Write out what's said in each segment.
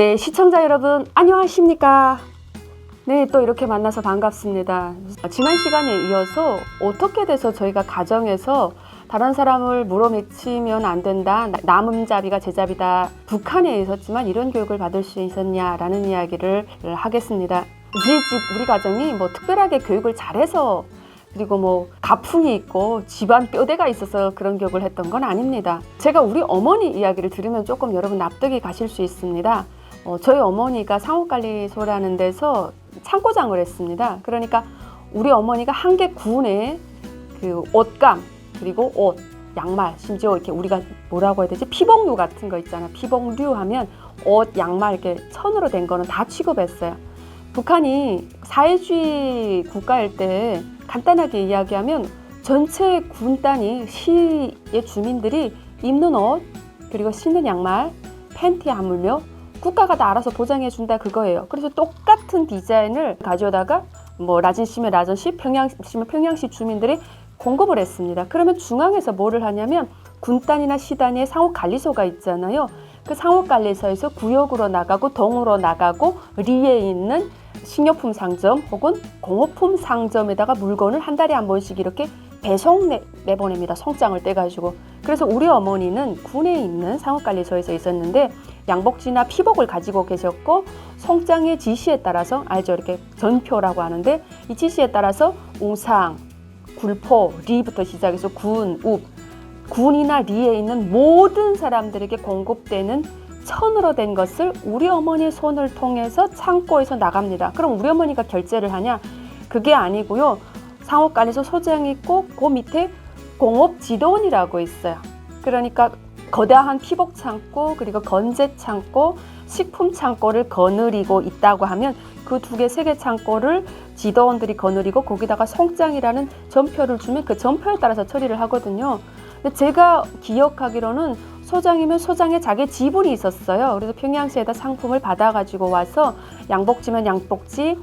네, 시청자 여러분, 안녕하십니까? 네, 또 이렇게 만나서 반갑습니다. 지난 시간에 이어서 어떻게 돼서 저희가 가정에서 다른 사람을 물어맺히면 안 된다. 남음잡이가 제잡이다. 북한에 있었지만 이런 교육을 받을 수 있었냐라는 이야기를 하겠습니다. 우리 집, 우리 가정이 뭐 특별하게 교육을 잘해서 그리고 뭐 가풍이 있고 집안 뼈대가 있어서 그런 교육을 했던 건 아닙니다. 제가 우리 어머니 이야기를 들으면 조금 여러분 납득이 가실 수 있습니다. 어, 저희 어머니가 상호관리소라는 데서 창고장을 했습니다. 그러니까 우리 어머니가 한 개 군에 그 옷감 그리고 옷, 양말, 심지어 이렇게 우리가 뭐라고 해야 되지? 피복류 같은 거 있잖아. 피복류 하면 옷, 양말 이렇게 천으로 된 거는 다 취급했어요. 북한이 사회주의 국가일 때 간단하게 이야기하면 전체 군단이 시의 주민들이 입는 옷 그리고 신는 양말, 팬티 하물며 국가가 다 알아서 보장해 준다 그거예요. 그래서 똑같은 디자인을 가져다가 뭐 라진시면 라진시, 평양시면 평양시 주민들이 공급을 했습니다. 그러면 중앙에서 뭐를 하냐면 군단이나 시단위에 상호 관리소가 있잖아요. 그 상호 관리소에서 구역으로 나가고 동으로 나가고 리에 있는 식료품 상점 혹은 공업품 상점에다가 물건을 한 달에 한 번씩 이렇게 배송 내, 내보냅니다. 송장을 떼가지고. 그래서 우리 어머니는 군에 있는 상업관리소에서 있었는데 양복지나 피복을 가지고 계셨고 송장의 지시에 따라서 알죠? 이렇게 전표라고 하는데 이 지시에 따라서 웅상, 굴포, 리부터 시작해서 군, 읍, 군이나 리에 있는 모든 사람들에게 공급되는 천으로 된 것을 우리 어머니의 손을 통해서 창고에서 나갑니다. 그럼 우리 어머니가 결제를 하냐? 그게 아니고요. 상업관에서 소장이 있고 그 밑에 공업 지도원이라고 있어요. 그러니까 거대한 피복 창고 그리고 건재 창고 식품 창고를 거느리고 있다고 하면 그 두 개 세 개 창고를 지도원들이 거느리고 거기다가 송장이라는 전표를 주면 그 전표에 따라서 처리를 하거든요. 근데 제가 기억하기로는 소장이면 소장에 자기 지분이 있었어요. 그래서 평양시에다 상품을 받아가지고 와서 양복지면 양복지,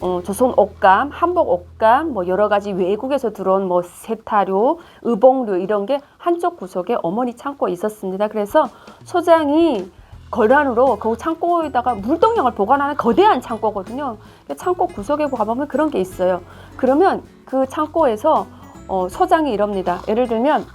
어, 조선 옷감, 한복 옷감, 뭐 여러 가지 외국에서 들어온 뭐 세타류, 의복류 이런 게 한쪽 구석에 어머니 창고에 있었습니다. 그래서 소장이 거란으로 그 창고에다가 물동량을 보관하는 거대한 창고거든요. 창고 구석에 가보면 그런 게 있어요. 그러면 그 창고에서 어, 소장이 이럽니다. 예를 들면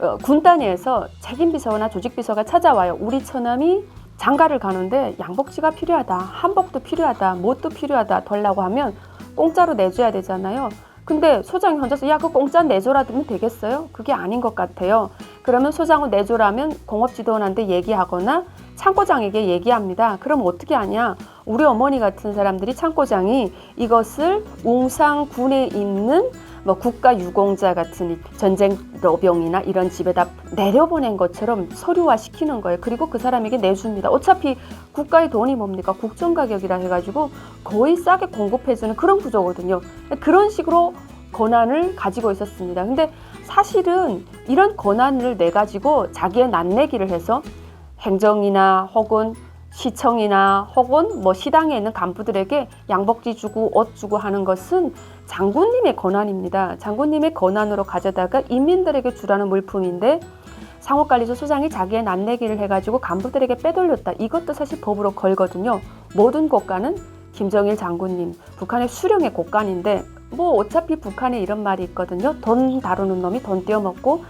어, 군 단위에서 책임 비서나 조직 비서가 찾아와요. 우리 처남이 장가를 가는데 양복지가 필요하다, 한복도 필요하다, 뭣도 필요하다 달라고 하면 공짜로 내줘야 되잖아요. 근데 소장이 혼자서 야 그 공짜 내줘라 하면 되겠어요? 그게 아닌 것 같아요. 그러면 소장을 내줘라면 공업지도원한테 얘기하거나 창고장에게 얘기합니다. 그럼 어떻게 하냐? 우리 어머니 같은 사람들이 창고장이 이것을 웅상군에 있는 뭐 국가 유공자 같은 전쟁 로병이나 이런 집에다 내려보낸 것처럼 서류화 시키는 거예요. 그리고 그 사람에게 내줍니다. 어차피 국가의 돈이 뭡니까? 국정 가격이라 해가지고 거의 싸게 공급해주는 그런 구조거든요. 그런 식으로 권한을 가지고 있었습니다. 근데 사실은 이런 권한을 내 가지고 자기의 낫내기를 해서 행정이나 혹은 시청이나 혹은 뭐 시당에 있는 간부들에게 양복지 주고 옷 주고 하는 것은 장군님의 권한입니다. 장군님의 권한으로 가져다가 인민들에게 주라는 물품인데 상호관리소 소장이 자기의 낫내기를 해가지고 간부들에게 빼돌렸다. 이것도 사실 법으로 걸거든요. 모든 국가는 김정일 장군님, 북한의 수령의 국간인데 뭐 어차피 북한에 이런 말이 있거든요. 돈 다루는 놈이 돈 떼어먹고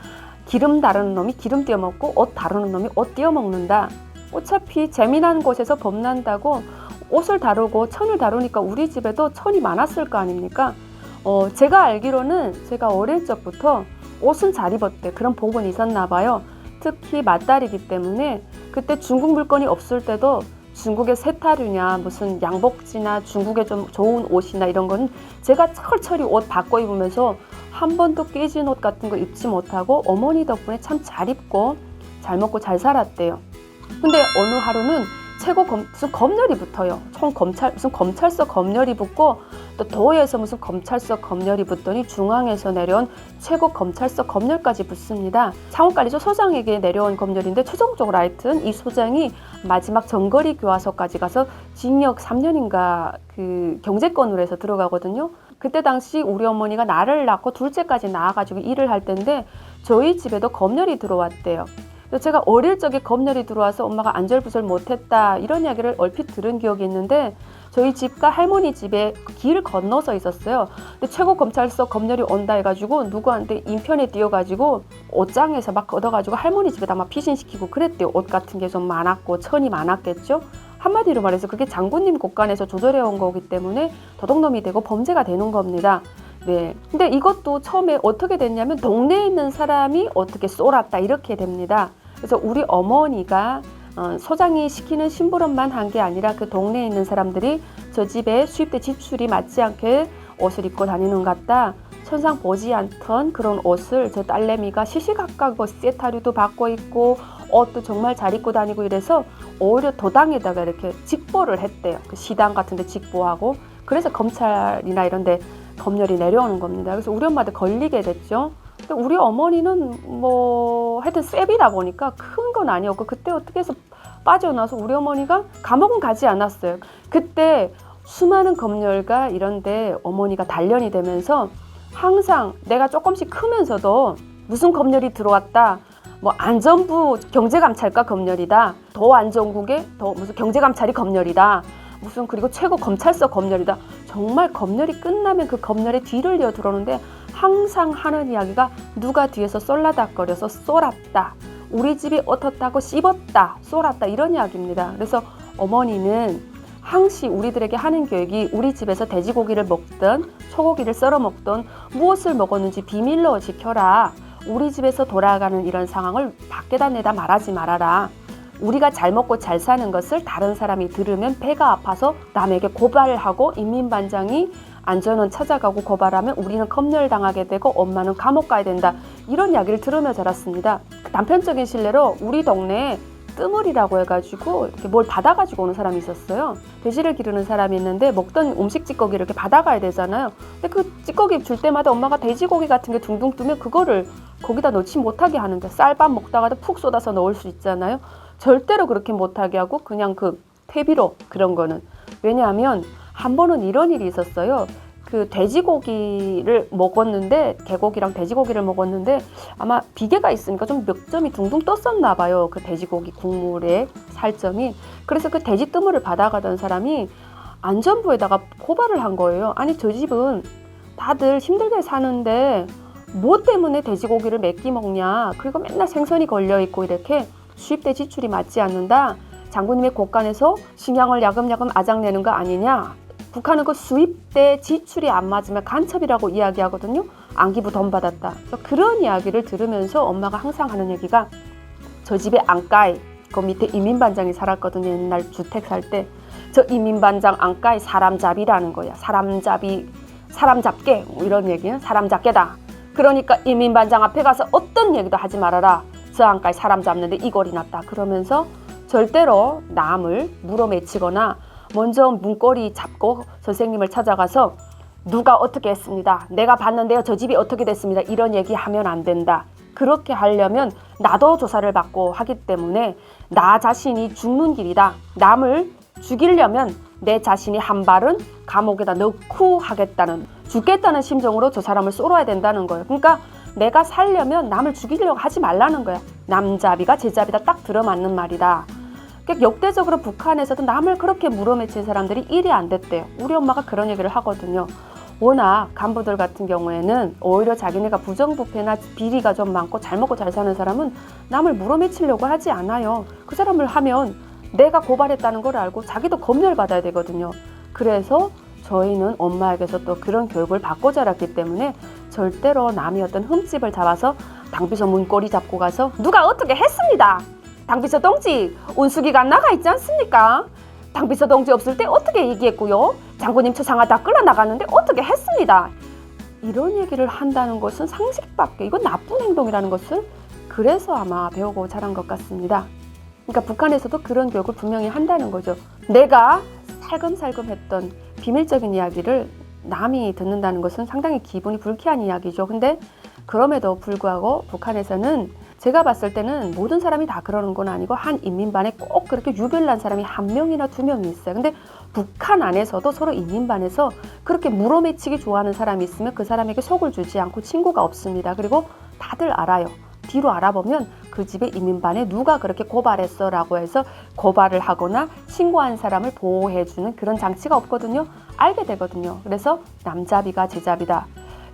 기름 다루는 놈이 기름 떼어먹고 옷 다루는 놈이 옷 떼어먹는다. 어차피 재미난 곳에서 범난다고 옷을 다루고 천을 다루니까 우리 집에도 천이 많았을 거 아닙니까? 어, 제가 알기로는 제가 어릴 적부터 옷은 잘 입었대. 그런 복은 있었나 봐요. 특히 맞다리기 때문에 그때 중국 물건이 없을 때도 중국의 세타류냐 무슨 양복지나 중국의 좀 좋은 옷이나 이런 건 제가 철철이 옷 바꿔 입으면서 한 번도 깨진 옷 같은 거 입지 못하고 어머니 덕분에 참 잘 입고 잘 먹고 잘 살았대요. 근데 어느 하루는 최고 검, 무슨 검열이 붙어요. 총 검찰 무슨 검찰서 검열이 붙고 또 도에서 무슨 검찰서 검열이 붙더니 중앙에서 내려온 최고 검찰서 검열까지 붙습니다. 상호관리소 소장에게 내려온 검열인데 최종적으로 하여튼 이 소장이 마지막 정거리 교화소까지 가서 징역 3년인가 그 경제권으로 해서 들어가거든요. 그때 당시 우리 어머니가 나를 낳고 둘째까지 낳아가지고 일을 할 때인데 저희 집에도 검열이 들어왔대요. 제가 어릴 적에 검열이 들어와서 엄마가 안절부절 못했다 이런 이야기를 얼핏 들은 기억이 있는데 저희 집과 할머니 집에 길을 건너서 있었어요. 근데 최고 검찰서 검열이 온다 해가지고 누구한테 인편에 띄어가지고 옷장에서 막 걷어가지고 할머니 집에다 막 피신시키고 그랬대요. 옷 같은 게 좀 많았고 천이 많았겠죠. 한마디로 말해서 그게 장군님 곳간에서 조절해 온 거기 때문에 도둑놈이 되고 범죄가 되는 겁니다. 네. 근데 이것도 처음에 어떻게 됐냐면 동네에 있는 사람이 어떻게 쏠았다 이렇게 됩니다. 그래서 우리 어머니가 어, 소장이 시키는 심부름만 한 게 아니라 그 동네에 있는 사람들이 저 집에 수입대 지출이 맞지 않게 옷을 입고 다니는 것 같다. 천상 보지 않던 그런 옷을 저 딸내미가 시시각각 뭐 세타류도 받고 있고 옷도 정말 잘 입고 다니고 이래서 오히려 도당에다가 이렇게 직보를 했대요. 그 시당 같은 데 직보하고 그래서 검찰이나 이런 데 검열이 내려오는 겁니다. 그래서 우리 엄마한테 걸리게 됐죠. 근데 우리 어머니는 뭐 하여튼 셉이다 보니까 큰 건 아니었고 그때 어떻게 해서 빠져나서 우리 어머니가 감옥은 가지 않았어요. 그때 수많은 검열과 이런데 어머니가 단련이 되면서 항상 내가 조금씩 크면서도 무슨 검열이 들어왔다. 뭐 안전부 경제감찰과 검열이다. 더 안전국에 더 무슨 경제감찰이 검열이다. 무슨 그리고 최고 검찰서 검열이다. 정말 검열이 끝나면 그 검열의 뒤를 이어 들어오는데 항상 하는 이야기가 누가 뒤에서 쏠라닥거려서 쏠았다. 우리 집이 어떻다고 씹었다, 쏠았다 이런 이야기입니다. 그래서 어머니는 항시 우리들에게 하는 교육이 우리 집에서 돼지고기를 먹든 소고기를 썰어 먹든 무엇을 먹었는지 비밀로 지켜라. 우리 집에서 돌아가는 이런 상황을 밖에다 내다 말하지 말아라. 우리가 잘 먹고 잘 사는 것을 다른 사람이 들으면 배가 아파서 남에게 고발하고 인민반장이 안전원 찾아가고 고발하면 우리는 검열당하게 되고 엄마는 감옥 가야 된다. 이런 이야기를 들으며 자랐습니다. 단편적인 실례로 우리 동네에 뜨물이라고 해가지고 이렇게 뭘 받아가지고 오는 사람이 있었어요. 돼지를 기르는 사람이 있는데 먹던 음식 찌꺼기를 이렇게 받아가야 되잖아요. 근데 그 찌꺼기 줄 때마다 엄마가 돼지고기 같은 게 둥둥 뜨면 그거를 거기다 넣지 못하게 하는데 쌀밥 먹다가도 푹 쏟아서 넣을 수 있잖아요. 절대로 그렇게 못하게 하고 그냥 그 퇴비로 그런 거는 왜냐하면 한 번은 이런 일이 있었어요. 그 돼지고기를 먹었는데 개고기랑 돼지고기를 먹었는데 아마 비계가 있으니까 좀 몇 점이 둥둥 떴었나 봐요. 그 돼지고기 국물에 살점이. 그래서 그 돼지 뜨물을 받아가던 사람이 안전부에다가 고발을 한 거예요. 아니 저 집은 다들 힘들게 사는데 뭐 때문에 돼지고기를 몇끼 먹냐? 그리고 맨날 생선이 걸려 있고 이렇게 수입대 지출이 맞지 않는다. 장군님의 곳간에서 식량을 야금야금 아작내는 거 아니냐? 북한은 그 수입대 지출이 안 맞으면 간첩이라고 이야기하거든요. 안기부 돈 받았다. 그런 이야기를 들으면서 엄마가 항상 하는 얘기가 저 집에 안가에 그 밑에 이민반장이 살았거든요. 옛날 주택 살 때. 저 이민반장 안가에 사람잡이라는 거야. 사람잡이, 사람 잡게 뭐 이런 얘기는 사람 잡게다. 그러니까 이민반장 앞에 가서 어떤 얘기도 하지 말아라. 저 안가에 사람 잡는데 이골이 났다. 그러면서 절대로 남을 물어매치거나 먼저 문고리 잡고 선생님을 찾아가서 누가 어떻게 했습니다. 내가 봤는데요. 저 집이 어떻게 됐습니다. 이런 얘기 하면 안 된다. 그렇게 하려면 나도 조사를 받고 하기 때문에 나 자신이 죽는 길이다. 남을 죽이려면 내 자신이 한 발은 감옥에다 넣고 하겠다는 죽겠다는 심정으로 저 사람을 쏠아야 된다는 거예요. 그러니까 내가 살려면 남을 죽이려고 하지 말라는 거야. 남잡이가 제잡이다 딱 들어맞는 말이다. 그러니까 역대적으로 북한에서도 남을 그렇게 물어맺힌 사람들이 일이 안 됐대요. 우리 엄마가 그런 얘기를 하거든요. 워낙 간부들 같은 경우에는 오히려 자기네가 부정부패나 비리가 좀 많고 잘 먹고 잘 사는 사람은 남을 물어맺히려고 하지 않아요. 그 사람을 하면 내가 고발했다는 걸 알고 자기도 검열받아야 되거든요. 그래서 저희는 엄마에게서 또 그런 교육을 받고 자랐기 때문에 절대로 남이 어떤 흠집을 잡아서 당비서 문고리 잡고 가서 누가 어떻게 했습니다. 당비서 동지 운수기가 나가 있지 않습니까? 당비서 동지 없을 때 어떻게 얘기했고요? 장군님 처상화 다 끌어 나갔는데 어떻게 했습니다. 이런 얘기를 한다는 것은 상식밖에 이건 나쁜 행동이라는 것을 그래서 아마 배우고 자란 것 같습니다. 그러니까 북한에서도 그런 교육을 분명히 한다는 거죠. 내가 살금살금 했던 비밀적인 이야기를 남이 듣는다는 것은 상당히 기분이 불쾌한 이야기죠. 근데 그럼에도 불구하고 북한에서는 제가 봤을 때는 모든 사람이 다 그러는 건 아니고 한 인민반에 꼭 그렇게 유별난 사람이 한 명이나 두 명이 있어요. 근데 북한 안에서도 서로 인민반에서 그렇게 물어매치기 좋아하는 사람이 있으면 그 사람에게 속을 주지 않고 친구가 없습니다. 그리고 다들 알아요. 뒤로 알아보면 그그 집의 이민반에 누가 그렇게 고발했어 라고 해서 고발을 하거나 신고한 사람을 보호해주는 그런 장치가 없거든요. 알게 되거든요. 그래서 남잡이가 제잡이다.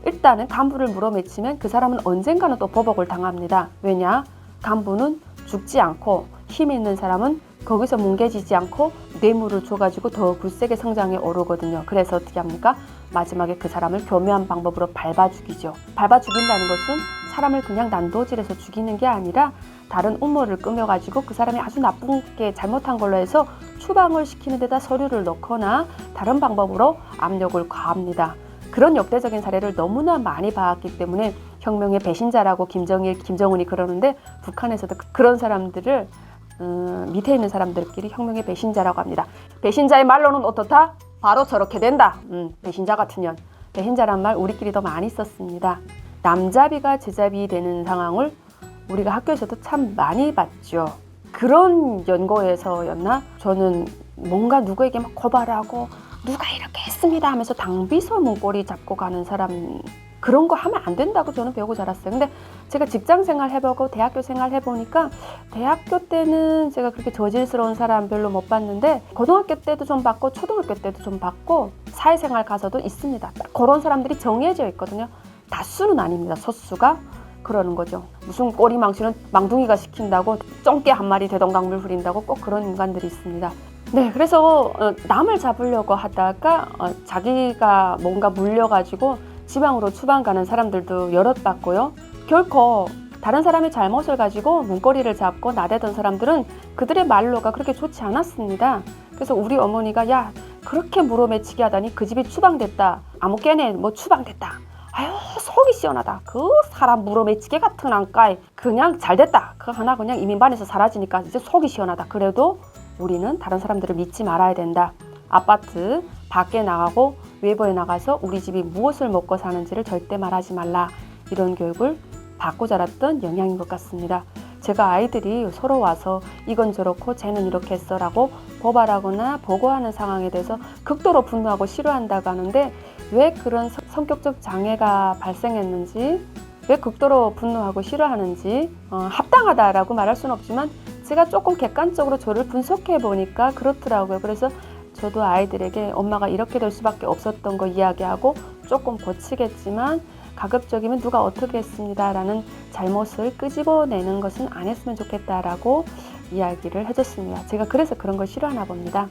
일단은 간부를 물어맺히면 그 사람은 언젠가는 또 보복을 당합니다. 왜냐? 간부는 죽지 않고 힘 있는 사람은 거기서 뭉개지지 않고 뇌물을 줘가지고 더 굳세게 성장해 오르거든요. 그래서 어떻게 합니까? 마지막에 그 사람을 교묘한 방법으로 밟아 죽이죠. 밟아 죽인다는 것은 사람을 그냥 난도질해서 죽이는 게 아니라 다른 음모를 꾸며가지고 그 사람이 아주 나쁘게 잘못한 걸로 해서 추방을 시키는 데다 서류를 넣거나 다른 방법으로 압력을 가합니다. 그런 역대적인 사례를 너무나 많이 봐왔기 때문에 혁명의 배신자라고 김정일, 김정은이 그러는데 북한에서도 그- 그런 사람들을 음, 밑에 있는 사람들끼리 혁명의 배신자라고 합니다. 배신자의 말로는 어떻다? 바로 저렇게 된다. 음, 배신자 같은 년. 배신자란 말 우리끼리 더 많이 썼습니다. 남잡이가 제잡이 되는 상황을 우리가 학교에서도 참 많이 봤죠. 그런 연고에서였나? 저는 뭔가 누구에게 막 고발하고 누가 이렇게 했습니다 하면서 당비서 문고리 잡고 가는 사람 그런 거 하면 안 된다고 저는 배우고 자랐어요. 근데 제가 직장 생활 해보고 대학교 생활 해보니까 대학교 때는 제가 그렇게 저질스러운 사람 별로 못 봤는데 고등학교 때도 좀 봤고 초등학교 때도 좀 봤고 사회생활 가서도 있습니다. 딱 그런 사람들이 정해져 있거든요. 다수는 아닙니다. 소수가 그러는 거죠. 무슨 꼬리 망치는 망둥이가 시킨다고 쫑깨 한 마리 대동강물 부린다고 꼭 그런 인간들이 있습니다. 네, 그래서 어, 남을 잡으려고 하다가 어, 자기가 뭔가 물려가지고 지방으로 추방 가는 사람들도 여럿 봤고요. 결코 다른 사람의 잘못을 가지고 문고리를 잡고 나대던 사람들은 그들의 말로가 그렇게 좋지 않았습니다. 그래서 우리 어머니가 야 그렇게 물어매치기 하다니 그 집이 추방됐다. 아무 깨네 뭐 추방됐다. 아유 속이 시원하다. 그 사람 물어매치기 같은 안까이 그냥 잘됐다. 그 하나 그냥 이민반에서 사라지니까 이제 속이 시원하다. 그래도 우리는 다른 사람들을 믿지 말아야 된다. 아파트 밖에 나가고 외부에 나가서 우리 집이 무엇을 먹고 사는지를 절대 말하지 말라. 이런 교육을 받고 자랐던 영향인 것 같습니다. 제가 아이들이 서로 와서 이건 저렇고 쟤는 이렇게 했어라고 고발하거나 보고하는 상황에 대해서 극도로 분노하고 싫어한다고 하는데 왜 그런 성- 성격적 장애가 발생했는지 왜 극도로 분노하고 싫어하는지 어, 합당하다라고 말할 수는 없지만 제가 조금 객관적으로 저를 분석해 보니까 그렇더라고요. 그래서 저도 아이들에게 엄마가 이렇게 될 수밖에 없었던 거 이야기하고 조금 고치겠지만 가급적이면 누가 어떻게 했습니다라는 잘못을 끄집어내는 것은 안 했으면 좋겠다라고 이야기를 해줬습니다. 제가 그래서 그런 걸 싫어하나 봅니다.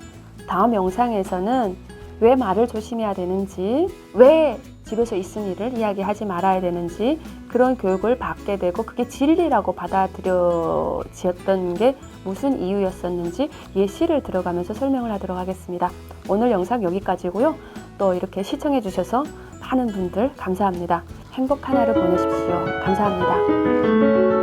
다음 영상에서는 왜 말을 조심해야 되는지, 왜 집에서 있은 일을 이야기하지 말아야 되는지 그런 교육을 받게 되고 그게 진리라고 받아들여지었던 게 무슨 이유였었는지 예시를 들어가면서 설명을 하도록 하겠습니다. 오늘 영상 여기까지고요. 또 이렇게 시청해 주셔서 많은 분들 감사합니다. 행복한 하루 보내십시오. 감사합니다.